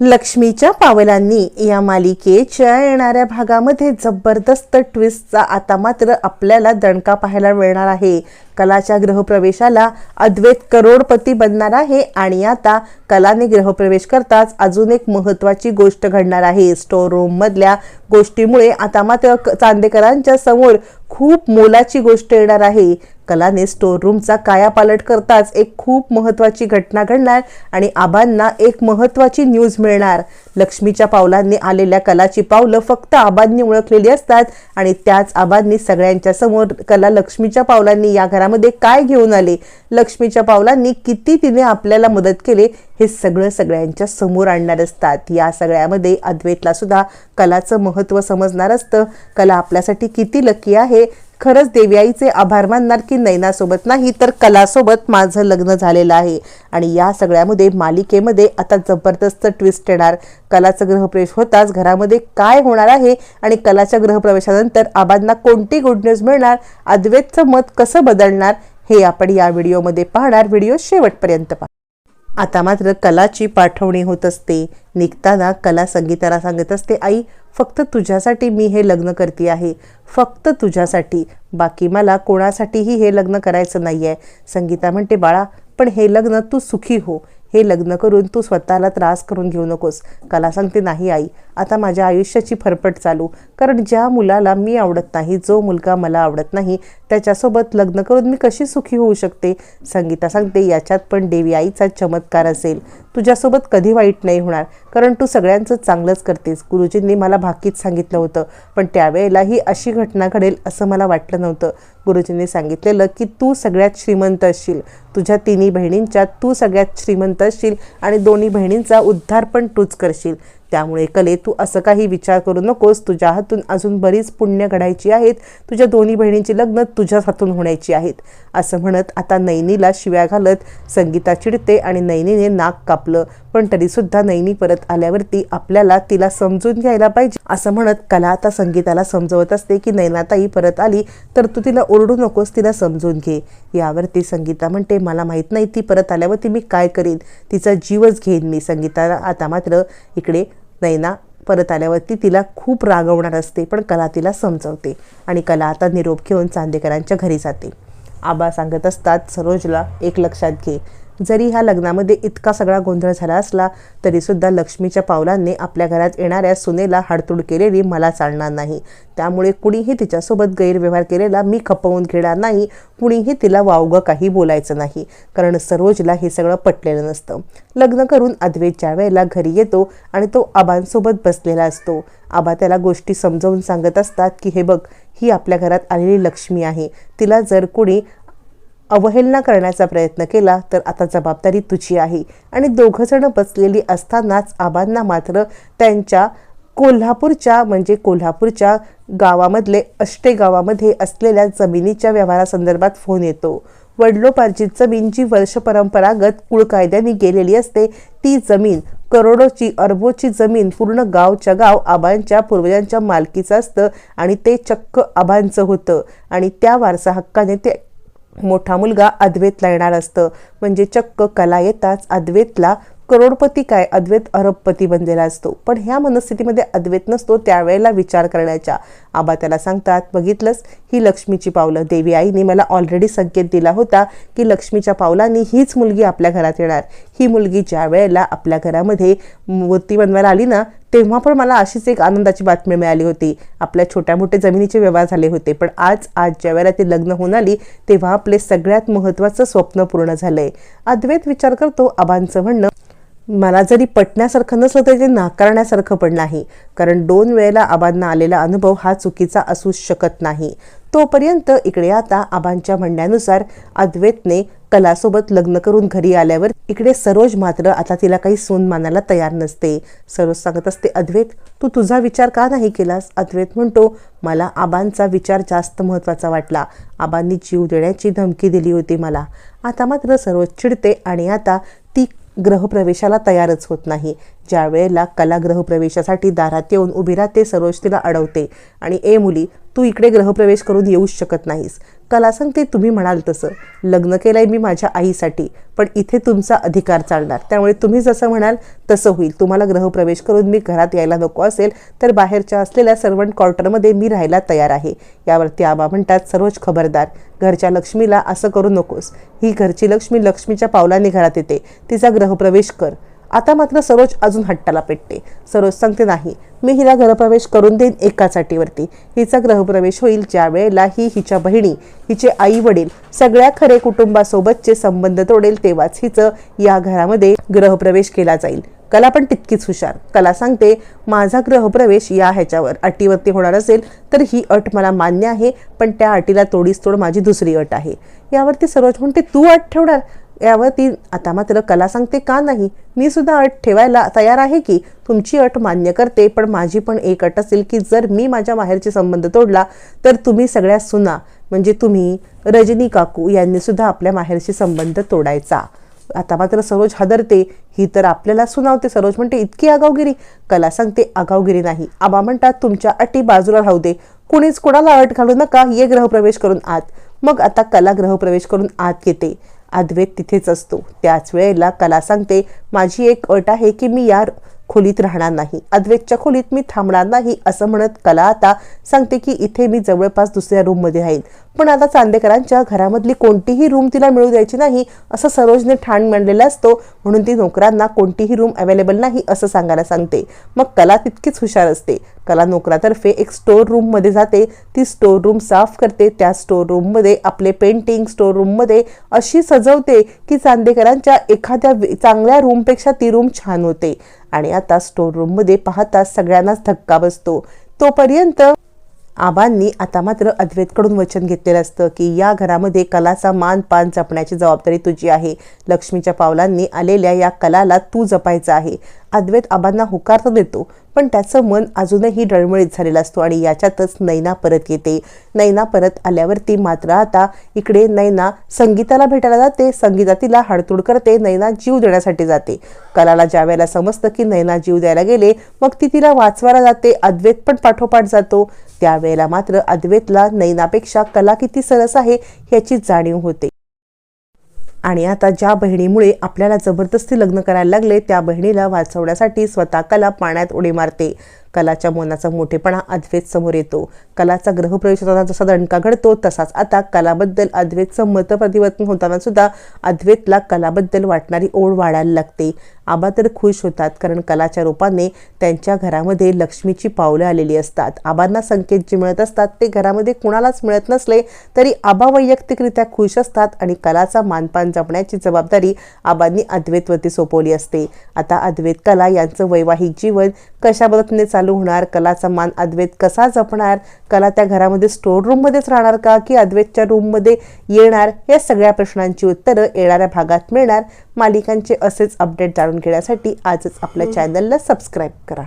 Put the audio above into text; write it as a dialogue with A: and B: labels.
A: लक्ष्मीच्या पावलांनी या मालिकेच्या येणाऱ्या भागामध्ये जबरदस्त ट्विस्टचा आता मात्र आपल्याला दणका पाहायला मिळणार आहे. कलाच्या गृहप्रवेशाला अद्वैत करोडपती बनणार आहे आणि आता कलाने गृहप्रवेश करताच अजून एक महत्वाची गोष्ट घडणार आहे. स्टोर रूम मधल्या गोष्टीमुळे आता मात्र चांदेकरांच्या समोर खूप मोलाची गोष्ट येणार आहे. कलाने स्टोर रूमचा कायापालट करताच एक खूप महत्वाची घटना घडणार आणि आबांना एक महत्वाची न्यूज मिळणार. लक्ष्मीच्या पावलांनी आलेल्या कलाची पावलं फक्त आबांनी ओळखलेली असतात आणि त्याच आबांनी सगळ्यांच्या समोर कला लक्ष्मीच्या पावलांनी या घरामध्ये काय घेऊन आले? लक्ष्मीच्या पावलांनी किती तिने आपल्याला मदत केली? हे सगळं सगळ्यांच्या समोर आणणार असतात. या सगळ्यामध्ये अद्वैतला सुद्धा कलाचं महत्त्व समजणार असतं. कला आपल्यासाठी किती लकी आहे? खरंच देवीआईचे आभार मानणार की नैनासोबत नाही तर कलासोबत माझं लग्न झालेलं आहे. आणि या सगळ्यामध्ये मालिकेमध्ये आता जबरदस्त ट्विस्ट येणार. कलाचं गृहप्रवेश होताच घरामध्ये काय होणार आहे आणि कलाच्या गृहप्रवेशानंतर आबांना कोणती गुड न्यूज मिळणार अद्वैतचं मत कसं बदलणार हे आपण या व्हिडिओमध्ये पाहणार. व्हिडिओ शेवटपर्यंत पहा. आता मात्र कलाची पाठवणी होत असते. निघताना कला संगीताला सांगत असते आई फक्त तुझ्यासाठी मी हे लग्न करते आहे. फक्त तुझ्यासाठी. बाकी मला कोणासाठीही हे लग्न करायचं नाही आहे संगीता म्हणते बाळा पण हे लग्न तू सुखी हो. हे लग्न करून तू स्वतःला त्रास करून घेऊ नकोस. कला सांगते नाही आई आता माझ्या आयुष्याची फरफट चालू. कारण ज्या मुलाला मी आवडत नाही जो मुलगा मला आवडत नाही त्याच्यासोबत लग्न करून मी कशी सुखी होऊ शकते? संगीता सांगते याच्यात पण देवी आईचा चमत्कार असेल. तुझ्यासोबत कधी वाईट नाही होणार. कारण तू सगळ्यांचं चांगलंच करतेस. गुरुजींनी मला भाकीत सांगितलं होतं. पण त्यावेळेला ही अशी घटना घडेल असं मला वाटलं नव्हतं. गुरुजींनी सांगितलेलं की तू सगळ्यात श्रीमंत असशील. तुझ्या तिन्ही बहिणींच्या तू सगळ्यात श्रीमंत असशील आणि दोन्ही बहिणींचा उद्धार पण तूच करशील. त्यामुळे कले तू असं काही विचार करू नकोस. तुझ्या हातून अजून बरीच पुण्य घडायची आहेत. तुझ्या दोन्ही बहिणींची लग्न तुझ्याच हातून होण्याची आहेत. असं म्हणत आता नैनीला शिव्या घालत संगीता चिडते आणि नैनीने नाक कापलं. पण तरीसुद्धा नैनी परत आल्यावरती आपल्याला तिला समजून घ्यायला पाहिजे. असं म्हणत कला आता संगीताला समजवत असते की नैनाताई परत आली तर तू तिला ओरडू नकोस तिला समजून घे. यावरती संगीता म्हणते मला माहीत नाही ती परत आल्यावरती मी काय करीन. तिचा जीवच घेईन मी. संगीताला आता मात्र इकडे नैना परत आल्यावरती तिला खूप रागवणार असते पण कला तिला समजवते आणि कला आता निरोप घेऊन चांदेकरांच्या घरी जाते. आबा सांगत असतात सरोजला एक लक्षात घे. जरी ह्या लग्नामध्ये इतका सगळा गोंधळ झाला असला तरीसुद्धा लक्ष्मीच्या पावलांनी आपल्या घरात येणाऱ्या सुनेला हाडतूड केलेली मला चालणार नाही. त्यामुळे कुणीही तिच्यासोबत गैरव्यवहार केलेला मी खपवून घेणार नाही कुणीही तिला वावगं काही बोलायचं नाही कारण सरोजला हे सगळं पटलेलं नसतं. लग्न करून अद्वैत ज्या वेळेला घरी येतो आणि तो आबांसोबत बसलेला असतो. आबा त्याला गोष्टी समजावून सांगत असतात की हे बघ ही आपल्या घरात आलेली लक्ष्मी आहे. तिला जर कुणी अवहेलना करण्याचा प्रयत्न केला तर आता जबाबदारी तुझी आहे. आणि दोघंजणं बसलेली असतानाच आबांना मात्र त्यांच्या कोल्हापूरच्या म्हणजे कोल्हापूरच्या गावामधले अष्टे गावामध्ये असलेल्या जमिनीच्या व्यवहारासंदर्भात फोन येतो. वडलोपार्जित जमीन जी वर्ष परंपरागत कुळकायद्याने गेलेली असते ती जमीन करोडोची अरबोची जमीन पूर्ण गावच्या गाव आबांच्या पूर्वजांच्या मालकीचं असतं आणि ते चक्क आबांचं होतं. आणि त्या वारसा हक्काने ते मोठा मुलगा अद्वैतला येणार असतं. म्हणजे चक्क कला येताच अद्वैतला करोडपती काय? अद्वैत अरबपती बनलेला असतो. पण ह्या मनस्थितीमध्ये अद्वैत नसतो त्यावेळेला विचार करण्याच्या आबा त्याला सांगतात बघितलंस? ही लक्ष्मीची पावलं. देवी आईने मला ऑलरेडी संकेत दिला होता की लक्ष्मीच्या पावलांनी हीच मुलगी आपल्या घरात येणार. ही मुलगी ज्या वेळेला आपल्या घरामध्ये मूर्ती बनवायला आली ना तेव्हा पण मला अशीच एक आनंदाची बातमी मिळाली होती. आपल्या छोट्या मोठे जमिनीचे व्यवहार झाले होते पण आज आज ज्या वेळेला ते लग्न होऊन आली तेव्हा आपले सगळ्यात महत्त्वाचं स्वप्न पूर्ण झालंय. अद्वैत विचार करतो आबांचं म्हणणं मला जरी पटण्यासारखं नसलं तरी ते नाकारण्यासारखं पण नाही. कारण दोन वेळेला आबांना आलेला अनुभव हा चुकीचा असू शकत नाही. तोपर्यंत इकडे आता आबांच्या म्हणण्यानुसार अद्वैतने कलासोबत लग्न करून घरी आल्यावर इकडे सरोज मात्र आता तिला काही सून मानायला तयार नसते. सरोज सांगत असते अद्वैत तू तुझा विचार का नाही केलास अद्वैत म्हणतो मला आबांचा विचार जास्त महत्त्वाचा वाटला. आबांनी जीव देण्याची धमकी दिली होती मला. आता मात्र सरोज चिडते आणि आता ग्रहप्रवेशाला तयारच होत नाही. ज्या वेळेला कला ग्रहप्रवेशासाठी दारात येऊन उभी राहते सरोज तिला अडवते. आणि ए मुली तू इकडे ग्रहप्रवेश करून येऊच शकत नाहीस. कला सांगते तुम्ही म्हणाल तसं. लग्न केलं आहे मी माझ्या आईसाठी पण इथे तुमचा अधिकार चालणार. त्यामुळे तुम्ही जसं म्हणाल तसं होईल. तुम्हाला गृहप्रवेश करून मी घरात यायला नको असेल तर बाहेरच्या असलेल्या सर्वंट क्वार्टरमध्ये मी राहायला तयार आहे. यावरती आबा म्हणतात सर्वच खबरदार. घरच्या लक्ष्मीला असं करू नकोस. ही घरची लक्ष्मी लक्ष्मीच्या पावलाने घरात येते. तिचा ग्रहप्रवेश कर. आता मात्र सरोज अजून हट्टाला पेटते. सरोज सांगते नाही मी हिला गृहप्रवेश करून देईन एकाच अटीवरती. हिचा गृहप्रवेश होईल ज्या वेळेला ही हिच्या बहिणी हिचे आई वडील सगळ्या खरे कुटुंबासोबतचे संबंध तोडेल तेव्हाच हिचं या घरामध्ये गृहप्रवेश केला जाईल. कला पण तितकीच हुशार. कला सांगते माझा गृहप्रवेश या ह्याच्यावर अटीवरती होणार असेल तर ही अट मला मान्य आहे पण त्या अटीला तोडीस तोड माझी दुसरी अट आहे. यावरती सरोज म्हणते तू अट ठेवणार? यावरती आता मात्र कला सांगते का नाही? मी सुद्धा अट ठेवायला तयार आहे की तुमची अट मान्य करते पण माझी पण एक अट असेल की जर मी माझ्या माहेरचे संबंध तोडला तर तुम्ही सगळ्या सुना म्हणजे तुम्ही रजनी काकू यांनी सुद्धा आपल्या माहेरशी संबंध तोडायचा. आता मात्र सरोज हादरते ही तर आपल्याला सुनावते. सरोज म्हणते इतकी आगावगिरी. कला सांगते आगावगिरी नाही. आबा म्हणतात तुमच्या अटी बाजूला राहू दे. कुणीच कोणाला अट घालू नका. ये ग्रहप्रवेश करून आत. मग आता कला ग्रहप्रवेश करून आत येते. अद्वैत तिथेच असतो. त्याच वेळेला कला सांगते माझी एक अट आहे की मी या खोलीत राहणार नाही. अद्वैतच्या खोलीत मी थांबणार नाही असं म्हणत कला आता सांगते की इथे मी जवळपास दुसऱ्या रूममध्ये राहील पण आता चांदेकरांच्या घरामधली कोणतीही रूम तिला मिळू द्यायची नाही असं सरोजने ठाण मांडलेला असतो म्हणून ती नोकरांना कोणतीही रूम अवेलेबल नाही असं सांगायला सांगते. मग कला तितकीच हुशार असते. कला नोकरातर्फे एक स्टोर रूममध्ये जाते. ती स्टोर रूम साफ करते. त्या स्टोर रूममध्ये आपले पेंटिंग स्टोर रूममध्ये अशी सजवते की चांदेकरांच्या एखाद्या चांगल्या रूमपेक्षा ती रूम छान होते. आणि आता स्टोर रूममध्ये पाहताच सगळ्यांनाच धक्का बसतो. तोपर्यंत आबांनी आता मात्र अद्वैतकडून वचन घेतलेलं असतं की या घरामध्ये कलाचा मान पान जपण्याची जबाबदारी तुझी आहे. लक्ष्मीच्या पावलांनी आलेल्या या कलाला तू जपायचं आहे. अद्वैत आबांना होकार तर देतो पण त्याचं मन अजूनही डळमळीत झालेलं असतो आणि याच्यातच नैना परत येते. नैना परत आल्यावरती मात्र आता इकडे नैना संगीताला भेटायला जाते. संगीता तिला हाडतूड करते. नैना जीव देण्यासाठी जाते. कलाला ज्या वेळेला समजतं की नैना जीव द्यायला गेले मग ती तिला वाचवायला जाते. अद्वैत पण पाठोपाठ जातो. त्यावेळेला मात्र अद्वैतला नैनापेक्षा कला किती सरस आहे याची जाणीव होते. आणि आता ज्या बहिणीमुळे आपल्याला जबरदस्ती लग्न करायला लागले त्या बहिणीला वाचवण्यासाठी स्वतः कला पाण्यात उडी मारते. कलाच्या मनाचा मोठेपणा अद्वैत समोर येतो. कलाचा ग्रहप्रवेश होताना जसा दणका घडतो तसाच आता कलाबद्दल अद्वैतचं मतप्रतिवर्तन होताना सुद्धा अद्वैतला कलाबद्दल वाटणारी ओढ वाढायला लागते. आबा तर खुश होतात कारण कलाच्या रूपाने त्यांच्या घरामध्ये लक्ष्मीची पावलं आलेली असतात. आबांना संकेत जे मिळत असतात ते घरामध्ये कुणालाच मिळत नसले तरी आबा वैयक्तिकरित्या खुश असतात आणि कलाचा मानपान जपण्याची जबाबदारी आबांनी अद्वैतवरती सोपवली असते. आता अद्वैत कला यांचं वैवाहिक जीवन कशा पद्धतीने चालू होणार? कलाचा मान अद्वैत कसा जपणार? कला त्या घरामध्ये स्टोर रूममध्येच राहणार का? की अद्वैतच्या रूममध्ये येणार? या सगळ्या प्रश्नांची उत्तरं येणाऱ्या भागात मिळणार. मालिकांचे असेच अपडेट जाणून घेण्यासाठी आजच आपल्या चॅनलला सबस्क्राईब करा.